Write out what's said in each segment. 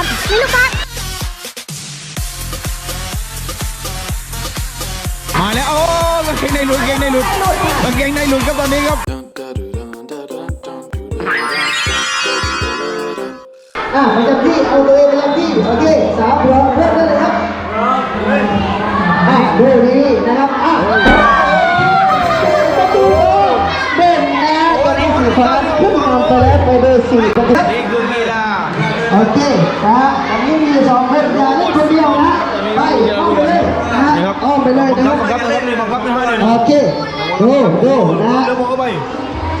ครับนี่ลูกบอลมาแล้วโอ้กางเกงในหลุดกางเกงในหลุดกางเกงในหลุดครับตอนนี้ครับอะประจำที่เอาตัวเองประจำที่โอเคสามพร้อมเริ่มได้เลยครับอะดูดีนะครับอะประตูเด่นนะตอนนี้สีฟ้าขึ้นนำไปแล้วไปเบอร์สี่ครับนี่คือกีฬาโอเค นะฮะตอนนี้มีสองคนอย่าเล่นคนเดียวนะไปอ้อมไปเลยนะฮะอ้อมไปเลยนะคบัรังคับบบังคับนะครับนี่บังคับนะฮะนี่โอเคดูดูนะฮะเร็วเข้าไป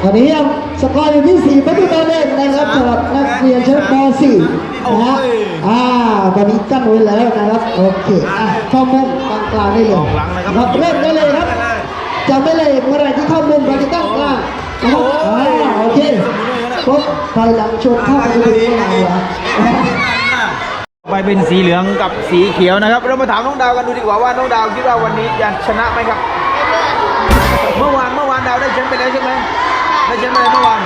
ตอนนี้ยังสกอร์อยู่ที่4ประตูต่อหนึ่งนะครับสำหรับนักเรียนชั้นป .4 นะฮะอ่าตอนนี้กั้นไว้แล้วนะครับโอเคอะเข้ามุมกลางกลางได้เลยออกหลังนะครับครับเริ่มได้เลยครับจำได้เลยเมื่อไหรที่เข้ามุมเราจะตั้งกลางนะครับอ่าโอเคปุ๊บไฟหลังชนเข้าประตูไม่ไหนวะ ไปเป็นสีเหลืองกับสีเขียวนะครับ เรามาถามน้องดาวกันดูดีกว่าว่าน้องดาวคิดว่าวันนี้จะชนะไหมครับ เมื่อวานเมื่อวานดาวได้แชมป์ไปแล้วใช่ไหมได้แชมป์ไปแล้วเมื่อวาน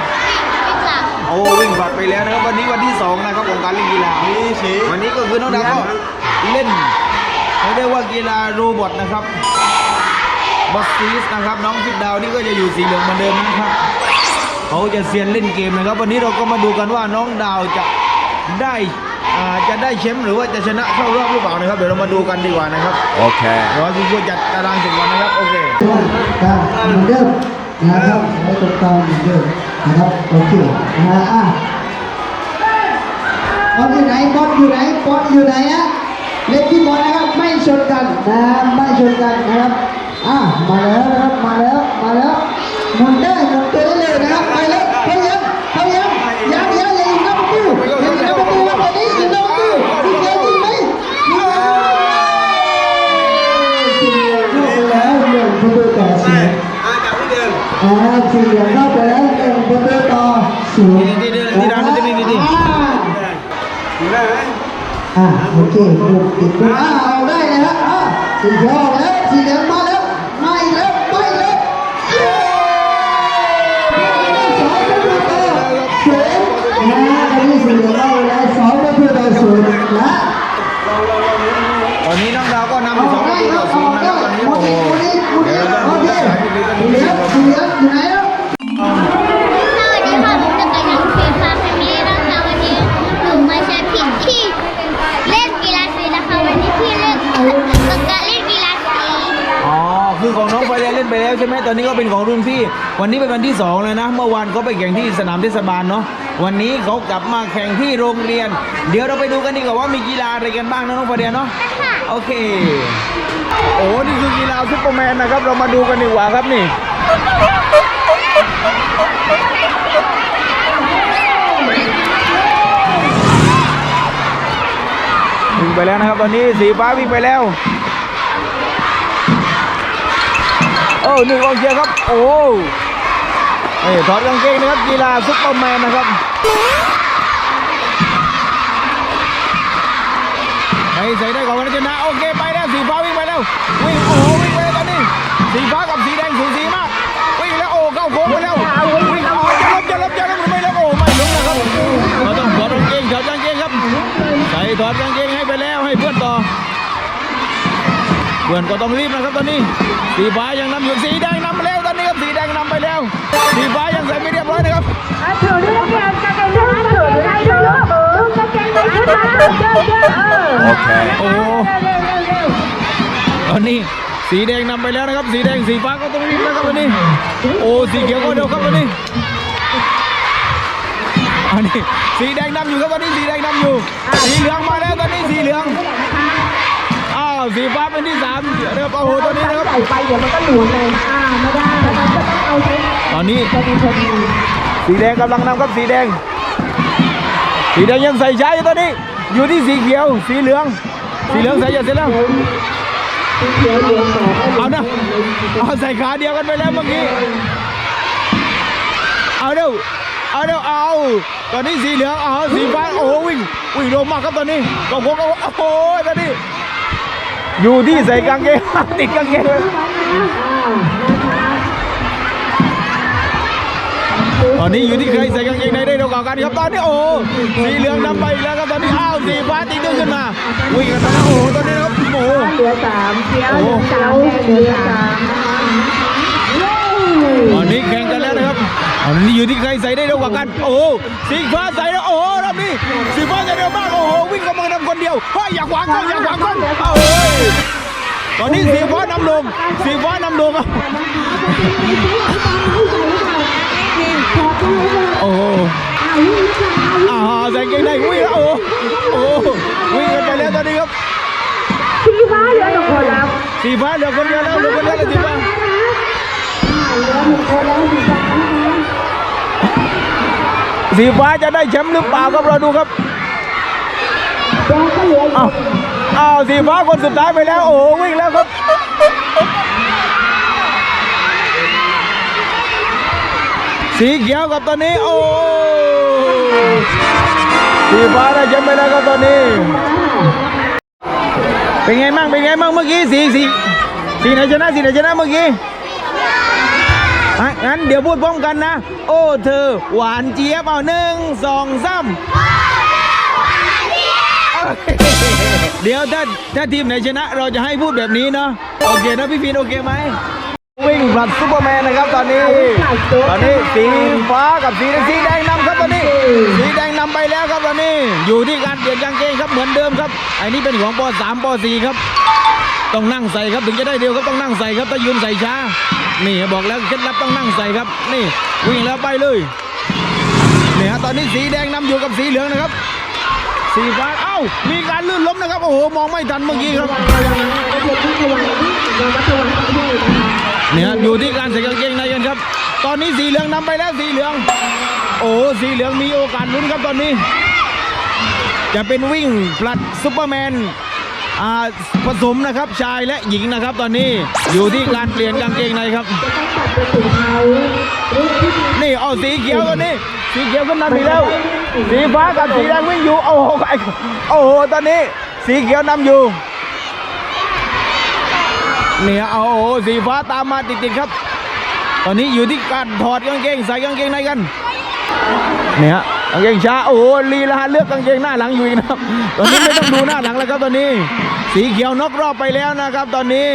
โอ้วิ่งผลัดไปแล้วนะครับวันนี้วันที่สองนะครับของการเล่นกีฬาวันนี้ก็คือน้องดาวก็เล่นเขาเรียกว่ากีฬาโรบอทนะครับบอสซีสนะครับน้องคิดดาวนี่ก็จะอยู่สีเหลืองเหมือนเดิมนะครับเขาจะเซียนเล่นเกมนะครับ วันนี้เราก็มาดูกันว่าน้องดาวจะได้ จะได้แชมป์หรือว่าจะชนะเข้ารอบหรือเปล่านะครับ เดี๋ยวเรามาดูกันดีกว่านะครับ โอเครอพี่พูดจัดตารางสิบวันนะครับ โอเคครับเหมือนเดิมนะครับให้ตรงกลางเหมือนเดิมนะครับ โอเคนะฮะอะบอลอยู่ไหนบอลอยู่ไหนบอลอยู่ไหนฮะเล่นที่บอลนะครับ ไม่ชนกันนะไม่ชนกันนะครับ อะ มาแล้วนะครับ มาแล้ว มาแล้วหมุนได้หมุนตัวได้เลยนะครับ ไปเลยพยายามพยายามยังยังอย่ายิงหน้าประตูอย่ายิงหน้าประตูครับตอนนี้ยิงหน้าประตูยิงเลยยิงไหมยิงเลยยิงแล้วหนึ่งประตูต่อศูนย์ อ่าสี่เหลี่ยมเข้าไปแล้วหนึ่งประตูต่อศูนย์นี่นี่นี่ร้านมันจะมีนี่นี่อ่าโอเคลูกติดตัวอ่าเอาได้เลยฮะอ่าสี่เหลี่ยมแล้วสี่เหลี่ยมมาแล้วมาอีกแล้วมาอีกแล้วเย้สองประตูต่อศูนย์นะตอนนี้สี่เหลี่ยมเข้าไปแล้วสองประตูต่อศูนย์นะตอนนี้น้องดาวก็นำอยู่สองประตูต่อศูนย์นะครับตอนนี้โอ้โหเดี๋ยวเราต้องดูสายดีกัน สี่นิดเหลี่นึยงมครับสี่เหลี่ยมอยู่ไหนแล้วสวัสดีค่ะผมจักรยานฟรีฟ้าแฟมิลี่นะคะวันนี้หนูมาใช้ผิดที่เล่นกีฬาสีนะคะวันนี้พี่เล่นต้องการเล่นกีฬาสีอ๋อคือของน้องไฟแดงเล่นไปแล้วใช่ไหมตอนนี้ก็เป็นของรุ่นพี่ วันนี้เป็นวันที่สองเลยนะ เมื่อวานเขาไปแข่งที่สนามเทศบาลเนาะวันนี้เขากลับมาแข่งที่โรงเรียน เดี๋ยวเราไปดูกันดีกว่าว่ามีกีฬาอะไรกันบ้างนะน้องไฟแดงเนาะโอเค โอ้นี่คือกีฬาซุปเปอร์แมนนะครับ เรามาดูกันดีกว่าครับนี่ วิ่งไปแล้วนะครับ ตอนนี้สีฟ้าวิ่งไปแล้ว โอ้หนึ่งกองเชียร์ครับ โอ้เอ้ยถอดกางเกงนะครับกีฬาซุปเปอร์แมนนะครับใครใส่ได้ก่อนวันชนะ โอเคไปแล้วสีฟ้าวิ่งไปแล้ว วิ่งโอ้โหวิ่งไปแล้วตอนนี้สีฟ้ากับ เพื่อนก็ต้องรีบนะครับตอนนี้ สีฟ้ายังนำอยู่สีแดงนำไปแล้วตอนนี้ครับสีแดงนำไปแล้ว สีฟ้ายังใส่ไม่เรียบร้อยนะครับถือด้วยกันกางเกงด้วยนะถือด้วยกันด้วยลูกลูกกางเกงไม่ขึ้นมาเยอะเยอะเออโอเคโอ้โหเร็วเร็วเร็วตอนนี้สีแดงนำไปแล้วนะครับ สีแดงสีฟ้าก็ต้องรีบนะครับตอนนี้ โอ้สีเขียวก็เร็วครับตอนนี้อันนี้สีแดงนำอยู่ครับตอนนี้สีแดงนำอยู่ สีเหลืองมาแล้วตอนนี้สีเหลืองอ้าว สีฟ้าเป็นที่สามเดี๋ยวโอ้โหตอนนี้นะครับใส่ไปเดี๋ยวมันก็หลวมเลยอ่าไม่ได้มันจะต้องเอาใช้ตอนนี้พอดีพอดีสีแดงกำลังนำครับสีแดง สีแดงยังใส่ช้าอยู่ตอนนี้ อยู่ที่สีเขียว สีเหลือง สีเหลืองใส่ยังเสร็จแล้วเขียวเหลืองสองเอานะเอาใส่ขาเดียวกันไปแล้วเมื่อกี้ เอาเร็วเอาเร็วเอา ตอนนี้สีเหลืองเอาสีฟ้าโอ้โหวิ่งวิ่งลงมากครับตอนนี้ก็พกก็โอ้โหตอนนี้ อยู่ที่ใส่กางเกงติดกางเกงตอนนี้อยู่ที่ใครใส่กางเกงในได้เร็วกว่ากันครับตอนนี้โอ้สีเหลืองนำไปอีกแล้วครับตอนนี้อ้าวสีฟ้าตีตื้นขึ้นมาวิ่งกันมาแล้วโอ้ตอนนี้ครับโอ้เหลือสามเขียวเหลือสามเหลือสามตอนนี้แข่งกันแล้วนะครับตอนนี้อยู่ที่ใครใส่ได้เร็วกว่ากัน โอ้สีฟ้าใส่แล้วโอ้รอบนี้สีฟ้าใส่เร็วมาก วิ่งเข้ามานำคนเดียวเฮ้ยอย่าขวางกล้องอย่าขวางกล้องเอาเฮ้ยตอนนี้สีฟ้านำลงสีฟ้านำลงครับโอ้โหอ่าใส่เกงในวิ่งแล้วโอ้โอ้วิ่งกันไปแล้วตอนนี้ครับสีฟ้าเหลือหนึ่งคนแล้วสีฟ้าเหลือคนเดียวแล้วเหลือคนเดียวแล้วสีฟ้าเหลือหนึ่งคนแล้วสีฟ้านะคะสีฟ้าจะได้แชมป์หรือเปล่าครับเราดูครับแดงก็เหลื อ้าวอ้าวสีฟ้าคนสุดท้ายไปแล้ว โอ้วิ่งแล้วครับสีเขียวกับตอนนี้ โอ้สีฟ้าได้แชมป์ไปแล้วครับตอนนี้ เป็นไงมั่งเป็นไงมั่งเมื่อกี้สีสีสีไหนชนะสีไหนชนะเมื่อกี้งั้นเดี๋ยวพูดพร้อมกันนะ โอ้เธอ หวานเจี๊ยบเอาหนึ่งสองสาม เดี๋ยวถ้าถ้าทีมไหนชนะ เราจะให้พูดแบบนี้เนาะโอเคนะพี่ฟินโอเคไหมวิ่งผลัดซุปเปอร์แมนนะครับตอนนี้ ตอนนี้สีฟ้ากับสีสีแดงนำครับตอนนี้ สีแดงนำไปแล้วครับตอนนี้ อยู่ที่การเปลี่ยนกางเกงครับเหมือนเดิมครับไอ้นี่เป็นของป .3 ป .4 ครับต้องนั่งใส่ครับถึงจะได้เดียวครับต้องนั่งใส่ครับถ้ายืนใส่ช้า นี่บอกแล้วเคล็ดลับต้องนั่งใส่ครับ นี่วิ่งแล้วไปเลยนี่ฮะตอนนี้สีแดงนำอยู่กับสีเหลืองนะครับ สีฟ้าเอ้ามีการลื่นล้มนะครับโอ้โหมองไม่ทันเมื่อกี้ครับเนี่ยอยู่ที่การใส่กางเกงในกันครับ ตอนนี้สีเหลืองนำไปแล้วสีเหลือง โอ้สีเหลืองมีโอกาสลุ้นครับตอนนี้ จะเป็นวิ่งผลัดซุปเปอร์แมนอ่าผสมนะครับชายและหญิงนะครับ ตอนนี้อยู่ที่การเปลี่ยนกางเกงในครับ นี่เอาสีเขียวกันนี่ สีเขียวขึ้นนำอีกแล้ว สีฟ้ากับสีแดงวิ่งอยู่ โอ้โหไอ้โอ้โห ตอนนี้ สีเขียวนำอยู่ เนี่ยเอาโอ้โหสีฟ้าตามมาติดๆครับ ตอนนี้อยู่ที่การถอดกางเกงใส่กางเกงในกัน เนี่ยกางเกงช้า โอ้ลีลาเลือกกางเกงหน้าหลังอยู่อีกนะครับ ตอนนี้ไม่ต้องดูหน้าหลังแล้วครับตอนนี้ สีเขียวนอกรอบไปแล้วนะครับ ตอนนี้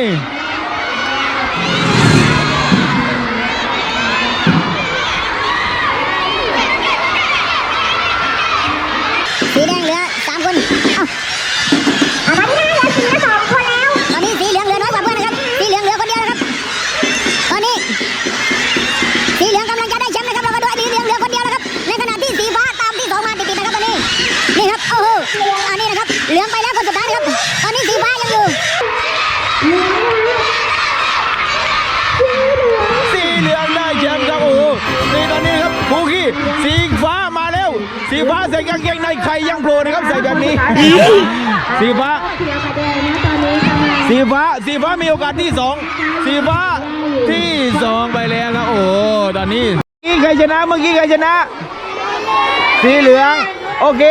อันนี้นะครับ เหลืองไปแล้วคนสุดท้ายนะครับ ตอนนี้สีฟ้ายังอยู่ สีเหลืองได้แชมป์ครับโอ้โหนี่ตอนนี้ครับภูขี้สีฟ้ามาแล้ว สีฟ้าใส่กางเกงในใครยังโผล่นะครับใส่แบบนี้ สีฟ้า สีฟ้า สีฟ้ามีโอกาสที่สองสีฟ้าที่สองไปแล้วครับโอ้โหตอนนี้ใครชนะเมื่อกี้ใครชนะ สีเหลือง โอเค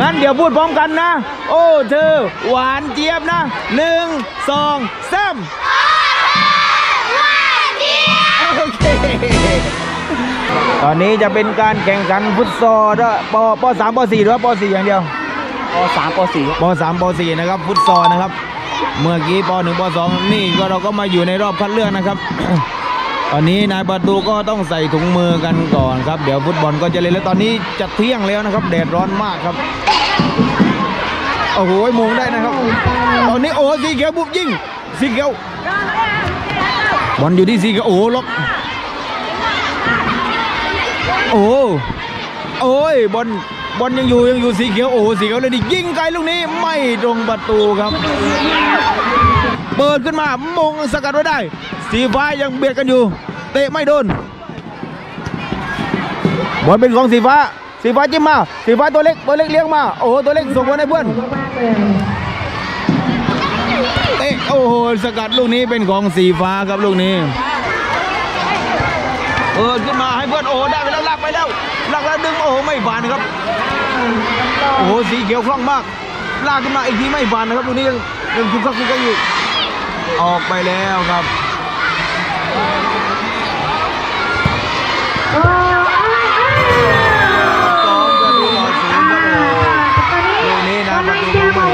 งั้นเดี๋ยวพูดพร้อมกันนะ โอ้เธอ หวานเจี๊ยบนะหนึ่งสองสามโอเคตอนนี้จะเป็นการแข่งขันฟุตซอลด้วยปปสามปสี่หรือว่าปสี่อย่างเดียวปสามปสี่ปสามปสี่นะครับ ฟุตซอลนะครับ เมื่อกี้ปหนึ่งปสองนี่ก็เราก็มาอยู่ในรอบคัดเลือกนะครับ ตอนนี้นายประตูก็ต้องใส่ถุงมือกันก่อนครับ เดี๋ยวฟุตบอลก็จะเล่นแล้วตอนนี้จะเที่ยงแล้วนะครับแดดร้อนมากครับโอ้โหมงได้นะครับ ตอนนี้โอ้สีเขียวบุบยิงสีเขียวบอลอยู่ที่สีเขียวโอ้ล็อกโอ้โอ้ยบอลบอลยังอยู่ยังอยู่สีเขียวโอ้สีเขียวเลยดิยิงไกลลูกนี้ไม่ตรงประตูครับ เปิดขึ้นมามงสกัดไว้ได้ สีฟ้ายังเบียดกันอยู่ เตะไม่โดนบอลเป็นของสีฟ้า สีฟ้าจิ้มมา สีฟ้าตัวเล็กตัวเล็กเลี้ยงมา โอ้โหตัวเล็กส่งบอลให้เพื่อนเตะโอ้โหสกัดลูกนี้เป็นของสีฟ้าครับลูกนี้เปิดขึ้นมาให้เพื่อนโอ้ได้ไปแล้วลากไปแล้วลากแล้วดึงโอ้โหไม่บานครับโอ้โหสีเขียวคล่องมากลากขึ้นมาอีกทีไม่บานนะครับลูกนี้ยังยังคุกคักคุกคักอยู่ออกไปแล้วครับ สองประตูต่อศูนย์ครับมลูกนี้นะประตูเมื่อ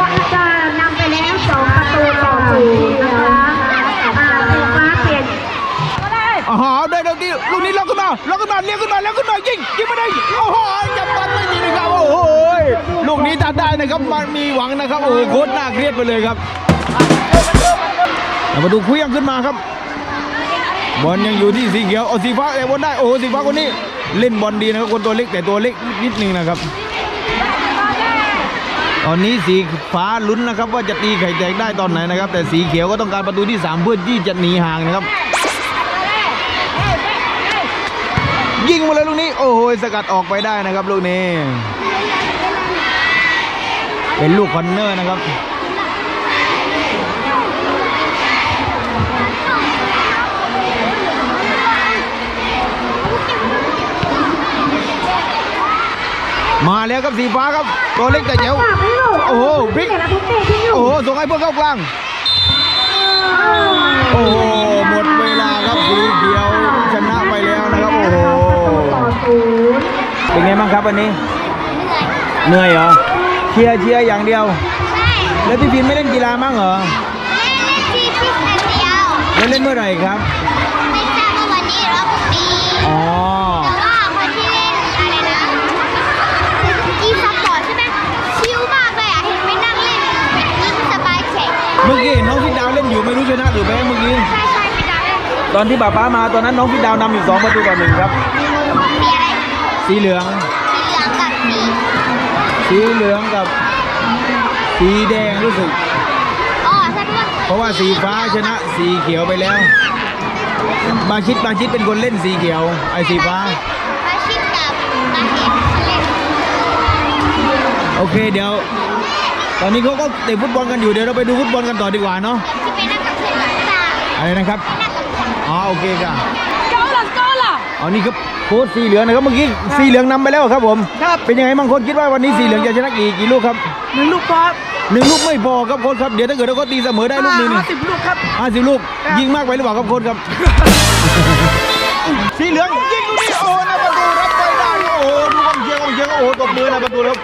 เห็นนะครับอ๋อได้ลูกนี้ลูกนี้ล็อกขึ้นมาล็อกขึ้นมาเลี้ยงขึ้นมาแล้วขึ้นมายิงยิงไม่ได้โอ้โหจับบอลไม่ดีนะครับโอ้โหลูกนี้ตัดได้นะครับมันมีหวังนะครับโอ้โหโคตรน่าเครียดไปเลยครับมาดูคลี้ยงขึ้นมาครับ บอลยังอยู่ที่สีเขียวเอาสีฟ้าแต่บอลได้โอ้โหสีฟ้าคนนี้เล่นบอลดีนะครับคนตัวเล็กแต่ตัวเล็กนิดนึงนะครับ ตอนนี้สีฟ้าลุ้นนะครับว่าจะตีไข่แตกได้ตอนไหนนะครับ แต่สีเขียวก็ต้องการประตูที่ 3 เพื่อที่จะหนีห่างนะครับ ยิงมาเลยลูกนี้ โอ้โหสกัดออกไปได้นะครับลูกนี้ เป็นลูกคอนเนอร์นะครับ มาแล้วครับสีฟ้าครับตัวเล็กแต่เจ๋วโอ้โหพลิกโอ้โหส่งให้เพื่อนเข้ากลางโอ้โหหมดเวลาครับสีเขียวชนะไปแล้วนะครับโอ้โหเป็นไงบ้างครับวันนี้เหนื่อยเหรอเชียร์เชียร์อย่างเดียวแล้วพี่พินไม่เล่นกีฬามั้งเหรอที่ที่แข่งเดียวแล้วเล่นเมื่อไหร่ครับไม่ทราบว่าวันนี้หรือว่าพรุ่งนี้อ๋อ แต่ว่าคนที่เล่นอะไรนะอีสปอร์ตใช่ไหมชิลมากเลยอะ เห็นไปนั่งเล่นยิ่งสบายแข็ง เมื่อกี้เห็นน้องพี่ดาวเล่นอยู่ไม่รู้ชนะหรือแพ้เมื่อกี้ใช่ใช่ไปนั่งเล่นตอนที่ป้าป้ามาตอนนั้นน้องพี่ดาวนำอยู่สองประตูต่อหนึ่งครับ สีอะไรสีเหลือง สีเหลืองกับสีสีเหลืองกับ สีแดงรู้สึก อ๋อใช่ไหมเพราะว่าสีฟ้าชนะสีเขียวไปแล้ว บาชิดบาชิดเป็นคนเล่นสีเขียวไอ้สีฟ้า มาชิดกับมาเห็นเขาเล่นโอเคเดี๋ยว ตอนนี้เขาก็เตะฟุตบอลกันอยู่เดี๋ยวเราไปดูฟุตบอลกันต่อดีกว่าเนาะ ที่ไปนั่ อะไรนะครับนั่งกับเพื่อนอ๋อโอเคค่ะ Cola, cola. อ๋อนี่ครับโค้ชสีเหลืองนะครับเมื่อกี้สีเหลืองนำไปแล้วครับผมครับ เป็นยังไงบางคนคิดว่าวันนี้สีเหลืองจะชนะกี่กี่ลูกครับหนึ่งลูกพอหนึ่งลูกไม่พอครับโค้ชครับเดี๋ยวถ้าเกิดเราก็ตีเสมอได้ลูกหนึงนี่ห้าสิบลูกครับห้าสิบลูกครับยิงมากไปหรือเปล่าครับโค้ชครับ สีเหลืองยิงลูกนี้โอ้หน้าประตูรับไปได้โอ้โหดูกองเชียร์กองเชียร์ก็โอ้โหตบมือหน้าประตูครับ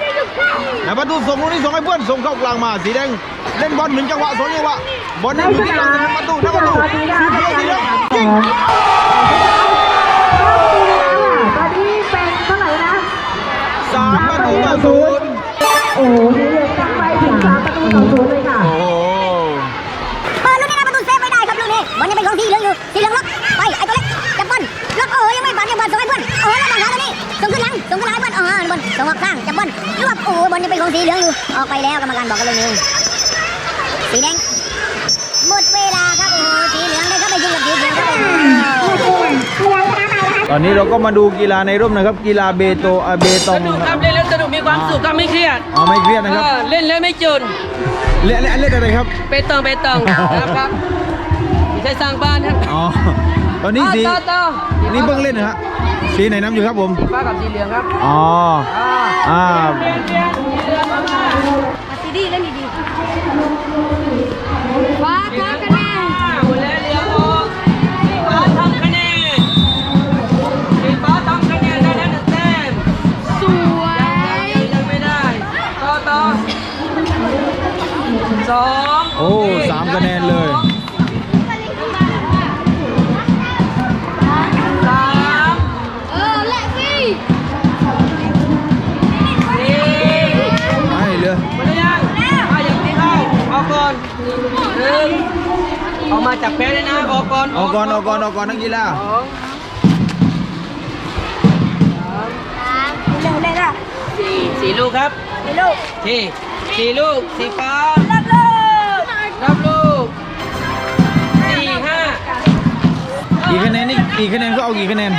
หน้าประตูส่งลูกนี้ส่งให้เพื่อนส่งเข้ากลางมาสีแดงเล่นบอลหนึ่งจังหวะสองจังหวะ บอลนี่อยู่ที่กลางหน้าประตูหน้าประตูสีเขียวสีเหลืองยิงตอนนี้เป็นเท่าไหร่นะสามประตูต่อศูนย์โอ้โหนี่เรียกตั้งไปถึงสามประตูต่อศูนย์เลยค่ะโอ้โหเปิดลูกนี้นะประตูเซฟไม่ได้ครับลูกนี้บอลยังเป็นของสีเหลืองอยู่สีเหลืองล็อกไปไอ้ตัวเล็กจับบอลล็อกโอ้ยังไม่บอลยังบอลส่งให้เพื่อนโอ้แล้วบอลหาตัวนี้ส่งขึ้นหลังส่งขึ้นหลังให้เพื่อนอ๋อบอลส่งออกข้างจับบอลรวบโอ้บอลยังเป็นของสีเหลืองอยู่ออกไปแล้วกรรมการบอกกันเลยนี่สีแดง อนนี้เราก็มาดูกีฬาในร่มนะครับ กีฬาเบโตอ่าเบตสงนุกนะคครัรับบเล่นแล้วสนุกมีความสุขครับไม่เครียดอ๋อไม่เครียดนะครับ เออเล่นแล้วไม่จนเล่นเล่นเล่นอะไรครับ เปตองเปตองนะครับไม่ใช่สร้างบ้านครับอ๋อ ตอนนี้สี ต่อต่อนี่เพิ่งเล่นนะฮะ สีไหนน้ำอยู่ครับผมสีฟ้ากับสีเหลืองครับอ๋ออ่า เปลี่ยนเปลี่ยนสีเหลืองมาสีดีเล่นดี ออกมาจากแพ้เลยนะออกก่อนออกก่อนออกก่อนออกก่อนนักกีฬาสองเร็วเลยค่ะสี่สี่ลูกครับพี่ลูกสี่สี่ลูกสีฟ้ารับลูกรับลูกสี่ห้ากี่คะแนนนี่กี่คะแนนก็เอากี่คะแนน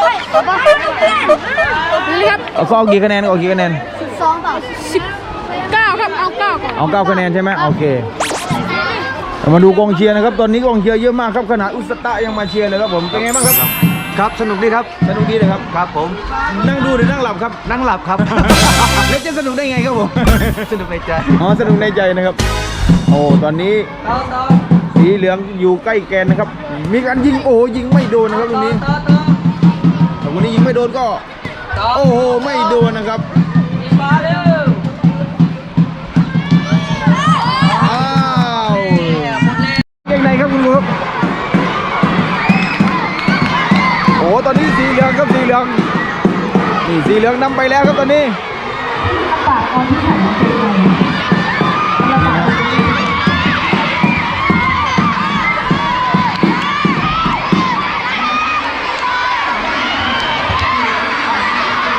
เฮ้ยเพื่อนนี่ครับเอาก็เอากี่คะแนนก็เอากี่คะแนนสองเปล่าสิบเก้าครับเอาเก้าก่อนเอาเก้าคะแนนใช่ไหมโอเคเรา มาดูกองเชียร์นะครับ ตอนนี้กองเชียร์เยอะมากครับขนาดอุสตะยังมาเชียร์เลยครับผมเป็นไงบ้างครับ ครับสนุกดีครับสนุกดีเลยครับ ครับผม นั่งดูหรือนั่งหลับครับ นั่งหลับครับ แล้วจะสนุกได้ไงครับผม สนุกในใจ อ๋อสนุกในใจนะครับ โอ้ตอนนี้ต่อต่อสีเหลืองอยู่ใกล้แกนนะครับ มีการยิงโอ้ยิงไม่โดนนะครับตรงนี้ต่อต่อแต่วันนี้ยิงไม่โดนก็ต่อโอ้โหไม่โดนนะครับ สีเหลืองนำไปแล้วครับตอนนี้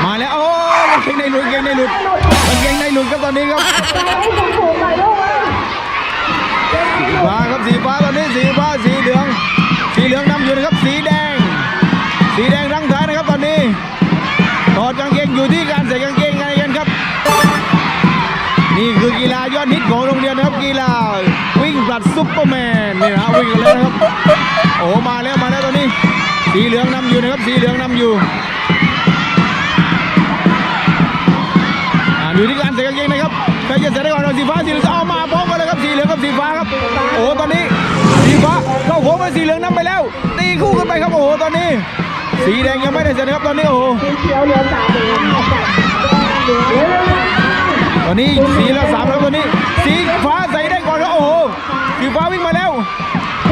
มาแล้วโอ้ยเกงในหลุดเกงในหลุดเกงในหลุดครับตอนนี้ครับ ลัดซุปเปอร์แมนนี่นะวิ่งกันเลยนะครับโอ้มาแล้วมาแล้วตอนนี้ สีเหลืองนำอยู่นะครับสีเหลืองนำอยู่อ่าอยู่ที่การใส่กางเกงนะครับใครจะใส่ได้ก่อนเอาสีฟ้าสีเหลืองเอามาพร้อมกันเลยครับสีเหลืองกับสีฟ้าครับโอ้ตอนนี้สีฟ้าเข้าโค้งไปสีเหลืองนำไปแล้ว ตีคู่กันไปครับโอ้โหตอนนี้ สีแดงยังไม่ได้เสร็จนะครับตอนนี้โอ้โหสีเขียวเหลืองสามเหลืองจัดเหลืองเหลืองตอนนี้สีละสาม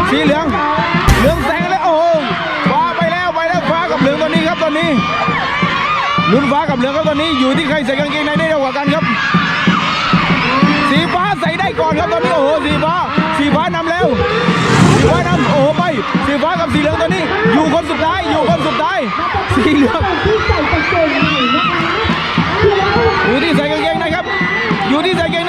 สีเหลือง เหลืองแซงแล้วโอ้โหฟ้าไปแล้วไปแล้วฟ้ากับเหลืองตอนนี้ครับตอนนี้ลุ้นฟ้ากับเหลืองครับตอนนี้อยู่ที่ใครใส่กางเกงในได้เร็วกว่ากันครับ สีฟ้าใส่ได้ก่อนครับตอนนี้โอ้โหสีฟ้า สีฟ้านำแล้วสีฟ้านำโอ้โหไป สีฟ้ากับสีเหลืองตอนนี้ อยู่คนสุดท้ายอยู่คนสุดท้ายสีเหลืองที่ใส่กางเกงในนะคะคือแล้วอยู่ที่ใส่กางเกงในครับ อยู่ที่ใส่กางเกง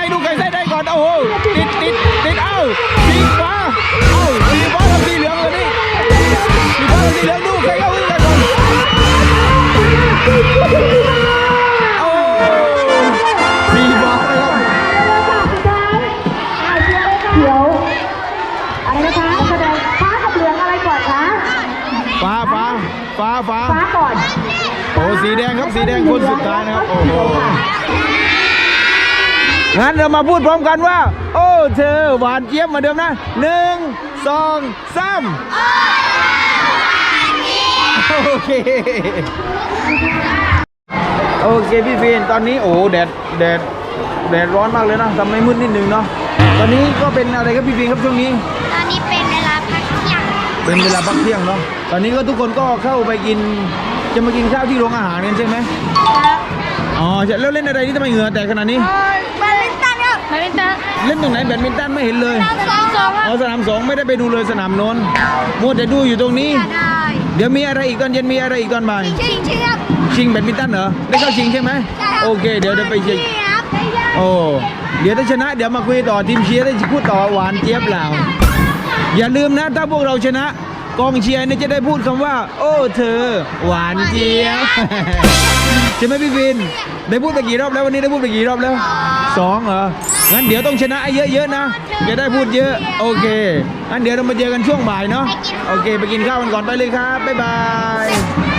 งั้นเรามาพูดพร้อมกันว่า โอ้เธอหวานเจี๊ยบเหมือนเดิมนะหนึ่งสองสามโอเคโอเคพี่ฟีนตอนนี้โอ้แดดแดดแดดร้อนมากเลยนะทำให้มืดนิดนึงเนาะตอนนี้ก็เป็นอะไรครับพี่ฟีนครับช่วงนี้ ตอนนี้เป็นเวลาพักเที่ยงเป็นเวลาพักเที่ยงเนาะตอนนี้ก็ทุกคนก็เข้าไปกิน จะมากินข้าวที่โรงอาหารกันใช่ไหมครับ อ๋อใช่แล้วเล่นอะไรนี่ทำไมเหงื่อแตกขนาดนี้ แบดมินตันครับแบดมินตันเล่นตรงไหนแบดมินตันไม่เห็นเลย สองสองครับอ๋อสนามสองไม่ได้ไปดูเลยสนามโน้นมัวแต่ดูอยู่ตรงนี้ได้เดี๋ยวมีอะไรอีกตอนเย็นมีอะไรอีกตอนบ่ายชิงชิงครับ ชิงแบดมินตันเหรอ ได้เข้าชิงใช่ไหมใช่ครับ โอเค เดี๋ยวเดี๋ยวไปชิง นี่ครับโอ้ เดี๋ยวถ้าชนะเดี๋ยวมาคุยต่อทีมเชียร์ได้พูดต่อหวานเจี๊ยบเราอย่าลืมนะถ้าพวกเราชนะ กองเชียร์เนี่ยจะได้พูดคำว่า โอ้เธอ หวานเจี๊ยบใช่ไหมพี่วิน ได้พูดไปกี่รอบแล้ววันนี้ได้พูดไปกี่รอบแล้วสองเหรองั้นเดี๋ยวต้องชนะให้เยอะๆนะจะได้พูดเยอะ โอเคงั้นเดี๋ยวเรามาเจอกันช่วงบ่ายเนาะโอเค ไปกินข้าวกันก่อนไปเลยครับบ๊ายบาย